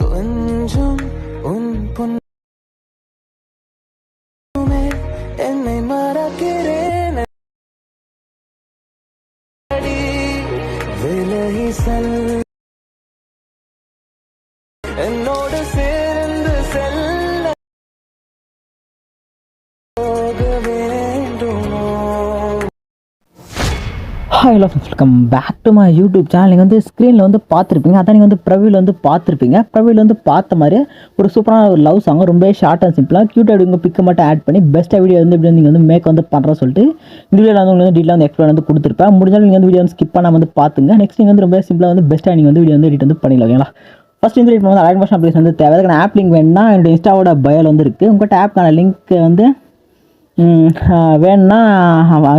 கொஞ்சம் உன் பொன்னுமே என்னை மறக்கிறேன். விலகி செல். Hi hello welcome back to my YouTube channel நீங்கள் வந்து ஸ்க்ரீனில் வந்து பார்த்துருப்பீங்க. அதான் நீங்கள் வந்து ப்ரவியில் வந்து பார்த்துருப்பீங்க. ப்ரவியில் வந்து பார்த்த மாதிரி ஒரு சூப்பரான ஒரு லவ் சாங் ரொம்ப ஷார்ட் அண்ட் சிம்பிளாக க்யூட்டாக உங்கள் பிக்கை மட்டும் ஆட் பண்ணி பெஸ்ட்டாக வீடியோ வந்து இப்படி நீங்கள் வந்து மேக் வந்து பண்ணுற சொல்லிட்டு இந்த வீடியோவில் வந்து உங்களுக்கு வந்து வந்து எக்ஸ்பிளைன் வந்து கொடுத்துருப்பேன். முடிஞ்சாலும் நீங்கள் வந்து வீடியோ வந்து ஸ்கிப் பண்ணாமல் வந்து பார்த்துங்க. நெக்ஸ்ட் நீங்கள் வந்து ரொம்ப சிம்பிளாக வந்து பெஸ்ட்டாக நீங்கள் வந்து வீடியோ வந்து எடிட் வந்து பண்ணிடலாம் ஓகேங்களா ஃபஸ்ட் இந்த எடிட் வந்து அலைன் மோஷன் அப்ளிகேஷன் வந்து தேவை அதுக்கான ஆப் லிங்க் வேணும்னா என்னோட இன்ஸ்டாவோட பயல் வந்து இருக்குது உங்கள்கிட்ட ஆப்க்கான லிங்க் வந்து வேணும்னா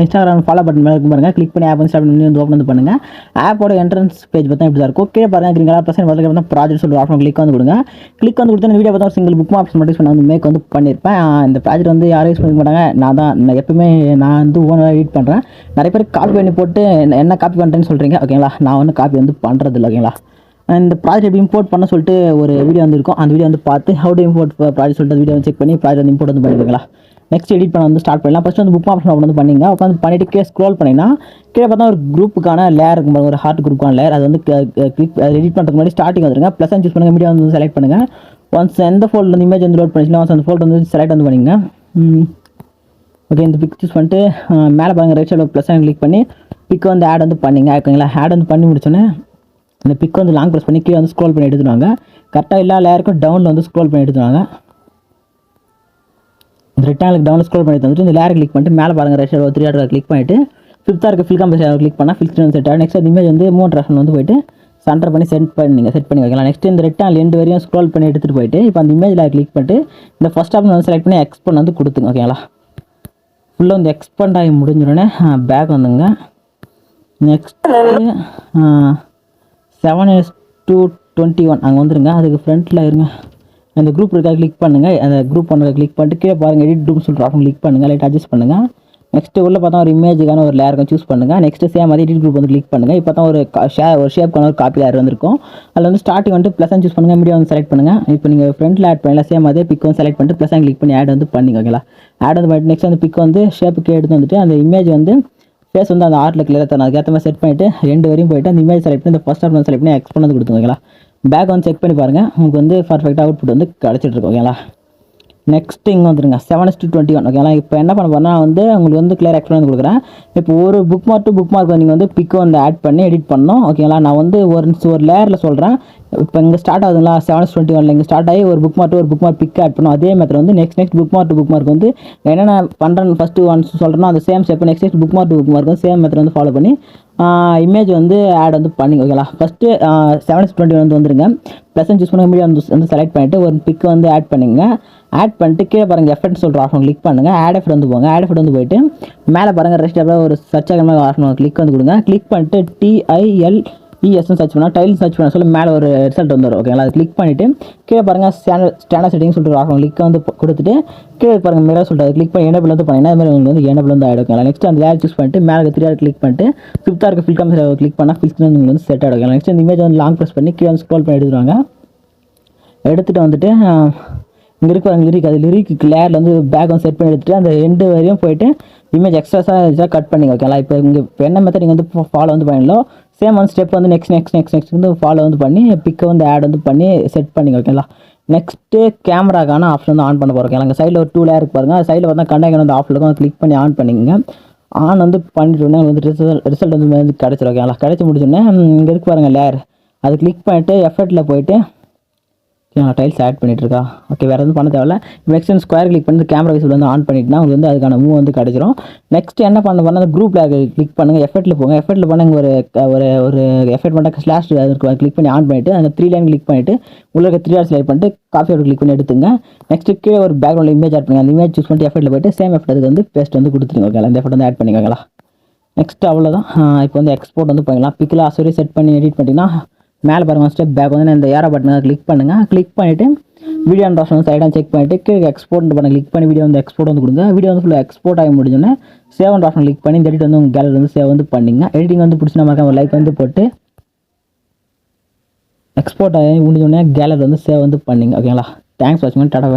இன்ஸ்டாகிராம் ஃபாலோ பட்டன் மேலே இருக்கும் பாருங்கள் கிளிக் பண்ணி ஆப் இன்ஸ்டால் பண்ணி வந்து ஓப்பன் வந்து பண்ணுங்கள் ஆப்போட என்ட்ரன்ஸ் பேஜ் பார்த்தா இப்படி தான் இருக்கும். கீழே பாருங்கள் கிரீன் கலர் பர்சன்ட் பார்த்து பார்த்தா ப்ராஜெக்ட் சொல்லி ஆப்ஷன் கிளிக் வந்து கொடுங்க. கிளிக் வந்து கொடுத்தா வீடியோ பார்த்தா சிங்கிள் புக் ஆப்ஷன் மட்டும் நான் வந்து மேக் வந்து பண்ணியிருப்பேன் இந்த ப்ராஜெக்ட் வந்து யாரும் யூஸ் பண்ணிக்க மாட்டாங்க. நான் தான் நான் எப்பவுமே நான் வந்து ஓனராக எடிட் பண்ணுறேன் நிறைய பேர் காப்பி பண்ணி போட்டு என்ன காப்பி பண்ணுறேன்னு சொல்கிறீங்க ஓகேங்களா நான் வந்து காப்பி வந்து பண்ணுறது இல்லை ஓகேங்களா இந்த ப்ராஜெக்ட் எப்படி இம்போர்ட் பண்ண சொல்லிட்டு ஒரு வீடியோ வந்துருக்கும். அந்த வீடியோ வந்து பார்த்து ஹவு டு இம்போர்ட் ப்ராஜெக்ட் சொல்லிட்டு வீடியோ செக் பண்ணி ப்ராஜெக்ட் வந்து இம்போர்ட் வந்து பண்ணிடுங்களா நெக்ஸ்ட் எடிட் பண்ண வந்து ஸ்டார்ட் பண்ணலாம். ஃபஸ்ட் வந்து புக் ஆப்ஷன் ஓப்பன் வந்து பண்ணிங்க. உட்காந்து பண்ணிட்டு கீழே ஸ்க்ரோல் பண்ணிங்கன்னா கீழே பார்த்தா ஒரு குரூப்புக்கான லேயர் இருக்கும் ஒரு ஹார்ட் குரூப்பான லேயர் அது வந்து கிளிக் எடிட் பண்ணுறதுக்கு முன்னாடி ஸ்டார்டிங் வந்துருங்க. ப்ளஸ் சூஸ் பண்ணுங்க. மீடியா வந்து செலக்ட் பண்ணுங்கள் ஒன்ஸ் எந்த ஃபோல்டு வந்து இமேஜ் வந்து லோட் பண்ணிச்சுன்னா ஒன்ஸ் அந்த ஃபோல்டு வந்து செலக்ட் வந்து பண்ணிங்க. ஓகே இந்த பிக் சூஸ் பண்ணிட்டு மேலே பாருங்க. ரைட் சைடில் ப்ளஸ் கிளிக் பண்ணி பிக் வந்து ஆட் வந்து பண்ணிங்க. ஓகேங்களா? ஆட் வந்து பண்ணி முடிச்சோன்னே இந்த பிக் வந்து லாங் ப்ரெஸ் பண்ணி கீழே வந்து ஸ்க்ரோல் பண்ணி எடுத்துடுவாங்க. கரெக்டாக எல்லா லேயருக்கும் டவுனில் வந்து ஸ்க்ரோல் பண்ணி எடுத்துருவாங்க இந்த ரெக்டாங்கில் டவுன் ஸ்க்ரோல் பண்ணி தந்துட்டு இந்த லேயர் கிளிக் பண்ணிட்டு மேலே பாருங்க ரைட் த்ரீ ஆர்டர் கிளிக் பண்ணிட்டு ஃபிஃப்த்தாக இருக்க ஃபில் கம்பெனி கிளிக் பண்ணால் ஃபில் ஸ்க்ரீன் செட் ஆகும் நெக்ஸ்ட் அந்த இமேஜ் வந்து மூணு ரஷன் வந்து போயிட்டு சென்டர் பண்ணி செட் பண்ணிங்க செட் பண்ணி வைக்கலாம். நெக்ஸ்ட் இந்த ரெக்டாங்கில் எண்டு வரையும் ஸ்க்ரோல் பண்ணி எடுத்துகிட்டு போயிட்டு இப்போ அந்த இமேஜில் கிளிக் பண்ணிட்டு இந்த ஃபஸ்ட் ஆப்ஷன் வந்து செலக்ட் பண்ணி எக்ஸ்போன் வந்து கொடுத்துங்க ஓகேங்களா ஃபுல்லாக வந்து எக்ஸ்பெண்ட் ஆகி முடிஞ்சோடனே பேக் வந்துங்க. Next seven s to twenty one அங்கே வந்துருங்க. அதுக்கு ஃப்ரண்ட்டில் இருங்க. அந்த குரூப் இருக்கா கிளிக் பண்ணுங்கள் அந்த குரூப் ஒன்று கிளிக் பண்ணிட்டு கீழே பாருங்கள் எடிட் டூம் சொல்லிட்டு ஆப்ஷன் கிளிக் பண்ணுங்கள் லைட் அட்ஜஸ்ட் பண்ணுங்கள் நெக்ஸ்ட் உள்ள பார்த்தா ஒரு இமேஜுக்கான ஒரு லேயருக்கும் சூஸ் பண்ணுங்கள் நெக்ஸ்ட் சேம் அதே எடிட் குரூப் வந்து கிளிக் பண்ணுங்கள் இப்போ தான் ஒரு ஷே ஒரு ஷேப்க்கான ஒரு காப்பி லேயர் வந்திருக்கும். அதில் வந்து ஸ்டார்டிங் வந்து ப்ளஸ் சூஸ் பண்ணுங்கள் மீடியா வந்து செலக்ட் பண்ணுங்கள் இப்போ நீங்கள் ஃப்ரண்ட்டில் ஆட் பண்ணல. சேம் அதே பிக் வந்து செலக்ட் பண்ணிட்டு ப்ளஸ் கிளிக் பண்ணி ஆட் வந்து பண்ணிங்க ஓகேங்களா ஆட் வந்து பண்ணிட்டு நெக்ஸ்ட் அந்த பிக் வந்து ஷேப்புக்கு எடுத்து வந்துட்டு அந்த இமேஜ் வந்து ஃபேஸ் வந்து அந்த ஆர்ட்டில் கிளியராக தரணும் அதுக்கேற்ற மாதிரி செட் பண்ணிவிட்டு ரெண்டு வரையும் போயிட்டு அந்த இமேஜ் செலக்ட் பண்ணி இந்த ஃபஸ்ட் ஆப்ஷன் செலக்ட் பண்ணி எக்ஸ்போன் வந்து கொடுத்துருக்கீங்களா பேக் வந்து செக் பண்ணி பாருங்கள் உங்களுக்கு வந்து பர்ஃபெக்டாக அவுட்புட் வந்து கிடச்சிட்டு இருக்கும் ஓகேங்களா நெக்ஸ்ட் இங்கே வந்துருங்க செவன் டு டுவெண்ட்டி ஒன் ஓகேங்களா இப்போ என்ன பண்ண போறேன்னா வந்து உங்களுக்கு வந்து கிளியர் எக்ஸ்பிளைன் வந்து கொடுக்குறேன். இப்போ ஒரு bookmark to bookmark நீங்கள் வந்து பிக்கு வந்து ஆட் பண்ணி எடிட் பண்ணோம் ஓகேங்களா நான் வந்து ஒரு ஒரு லேயரில் சொல்கிறேன் இப்போ இங்கே ஸ்டார்ட் ஆகுதுங்களா? செவன் டுவெண்ட்டி ஒனில் இங்கே ஸ்டார்ட் ஆகி ஒரு புக் மார்க் ஒரு புக் மார்க் பிக் ஆட் பண்ணும் அதே மாதிரி வந்து next next bookmark bookmark வந்து என்னென்ன பண்ணுறேன் ஃபஸ்ட்டு ஒன்ஸ் சொல்கிறேன்னா அந்த same step next next bookmark bookmark வந்து சேம் மெத்தட் வந்து ஃபாலோ பண்ணி இமேஜ் வந்து ஆட் வந்து பண்ணி ஓகேங்களா? ஃபஸ்ட்டு செவன் டுவெண்ட்டி வந்து வந்துருங்க. ப்ளஸ் சூஸ் பண்ண மீடியா வந்து வந்து செலக்ட் பண்ணிவிட்டு ஒரு பிக் வந்து ஆட் பண்ணிங்க. ஆட் பண்ணிட்டு கீழே பாருங்கள் எஃபெக்ட் சொல்கிற ஆப்ஷன் கிளிக் பண்ணுங்கள் ஆட் எஃபெக்ட் வந்து போங்க. ஆட் எஃபெக்ட் வந்து போயிட்டு மேலே பாருங்கள் ரெஸ்ட் ஒரு சர்ச் ஆகிற ஆப்ஷன் கிளிக் வந்து கொடுங்க. கிளிக் பண்ணிட்டு டிஐஎல் இஎஸ்னு சர்ச் பண்ணால் டைல்ஸ் சர்ச் பண்ண சொல்லி மேலே ஒரு ரிசல்ட் வந்துடும் ஓகேங்களா அது கிளிக் பண்ணிவிட்டு கீழே பாருங்கள் ஸ்டாண்டர்ட் ஸ்டாண்டர்ட் செட்டிங் சொல்லிட்டு ஆகும் லிக் வந்து கொடுத்துட்டு கீழே பாருங்கள் மேலே சொல்லிட்டு அது கிளிக் பண்ணி எனபிள் வந்து பண்ணிங்கன்னா அது மாதிரி உங்களுக்கு வந்து எனபிள் வந்து ஆகிடும் ஓகேங்களா நெக்ஸ்ட் அந்த லேர் சூஸ் பண்ணிட்டு மேலே த்ரீ ஆர் கிளிக் பண்ணிட்டு ஃபிஃப்த்தாக இருக்க ஃபில் காமிஸ் கிளிக் பண்ணால் ஃபில் உங்களுக்கு வந்து செட் ஆகிடும் நெக்ஸ்ட் இந்த இமேஜ் வந்து லாங் ப்ரெஸ் பண்ணி கீழே ஸ்க்ரோல் பண்ணி எடுத்துருவாங்க எடுத்துகிட்டு வந்துட்டு இங்கே இருக்க லிரிக் அது லிரிக் கிளியரில் வந்து பேக் வந்து செட் பண்ணி எடுத்துட்டு அந்த ரெண்டு வரையும் போயிட்டு இமேஜ் எக்ஸ்ட்ராஸாக கட் பண்ணிங்க ஓகேங்களா இப்போ இங்கே இப்போ என்ன மெத்தட் நீங்கள் வந்து ஃபாலோ வந்து பண்ணலாம் சேம் வந்து ஸ்டெப் வந்து நெக்ஸ்ட் நெக்ஸ்ட் நெக்ஸ்ட் நெக்ஸ்ட் வந்து ஃபாலோ வந்து பண்ணி பிக்கை வந்து ஆட் வந்து பண்ணி செட் பண்ணிங்க ஓகேங்களா நெக்ஸ்ட்டு கேமராக்கான ஆப்ஷன் வந்து ஆன் பண்ண போகிறோம் ஓகேங்களா சைடில் ஒரு டூ லேயர் பாருங்கள் அது சைடில் பார்த்தா கண்டாங்க வந்து ஆஃப் இருக்கும். கிளிக் பண்ணி ஆன் பண்ணிங்க ஆன் வந்து பண்ணிட்டு வந்து ரிசல்ட் ரிசல்ட் வந்து வந்து கிடச்சிரும் ஓகேங்களா கிடச்சி முடிச்சோடனே இங்கே இருக்கு பாருங்கள் லேயர் அது கிளிக் பண்ணிவிட்டு எஃபர்ட்டில் போயிட்டு ஓகே டைல்ஸ் ஆட் பண்ணிட்டுருக்கா? ஓகே வேறு எதுவும் பண்ண தேவையில்ல. இப்போ வந்து ஸ்கொயர் கிளிக் பண்ணி கேமரா விசில் வந்து ஆன் பண்ணிட்டுனா உங்களுக்கு வந்து அதுக்கான மூவ் வந்து கிடச்சிரும். நெக்ஸ்ட் என்ன பண்ண பண்ணால் அந்த குரூப்பில் கிளிக் பண்ணுங்கள் எஃபர்ட்டில் போங்க. எஃபர்ட்டில் பண்ண ஒரு ஒரு ஒரு எஃபெக்ட் பண்ணால் ஸ்லாஷ் கிளிக் பண்ணி ஆன் பண்ணிவிட்டு அந்த த்ரீ லைன் கிளிக் பண்ணிவிட்டு உள்ள த்ரீ ஆர் செலக்ட் பண்ணிட்டு காஃபி கிளிக் பண்ணி எடுத்துங்க. நெக்ஸ்ட் கீழே ஒரு பேக்ரவுண்ட் இமேஜ் ஆட் பண்ணுங்க. அந்த இமேஜ் சூஸ் பண்ணிட்டு எஃபெக்ட்டில் போய்ட்டு சேம் எஃபெக்ட் அதுக்கு வந்து பேஸ்ட் வந்து கொடுத்துருங்க ஓகே அந்த எஃபர்ட் வந்து ஆட் பண்ணிக்கோங்களா. நெக்ஸ்ட் அவ்வளோதான் இப்போ வந்து எக்ஸ்போர்ட் வந்து பண்ணிக்கலாம் பிக்கில் அசரி செட் பண்ணி எடிட் பண்ணிட்டீங்கன்னா மேலே பாருங்கள் ஸ்டெப் பேக் வந்து இந்த ஏரோ பட்டனை கிளிக் பண்ணுங்கள் கிளிக் பண்ணிவிட்டு வீடியோ அண்ட் ஆப்ஷன் சைடாக செக் பண்ணிட்டு கீழே எக்ஸ்போர்ட் பண்ண கிளிக் பண்ணி வீடியோ வந்து எக்ஸ்போர்ட் வந்து கொடுங்க. வீடியோ வந்து ஃபுல்லாக எக்ஸ்போர்ட் ஆகி முடிஞ்சோன்னே சேவ் அண்ட் ஆப்ஷன் கிளிக் பண்ணி இந்த எடிட் வந்து உங்கள் கேலரி வந்து சேவ் வந்து பண்ணிங்க. எடிட்டிங் வந்து பிடிச்சினா மறக்காம லைக் வந்து போட்டு எக்ஸ்போர்ட் ஆகி முடிஞ்சோடனே கேலரி வந்து சேவ் வந்து பண்ணிங்க. ஓகேங்களா தேங்க்ஸ் வாட்சிங்க டாடா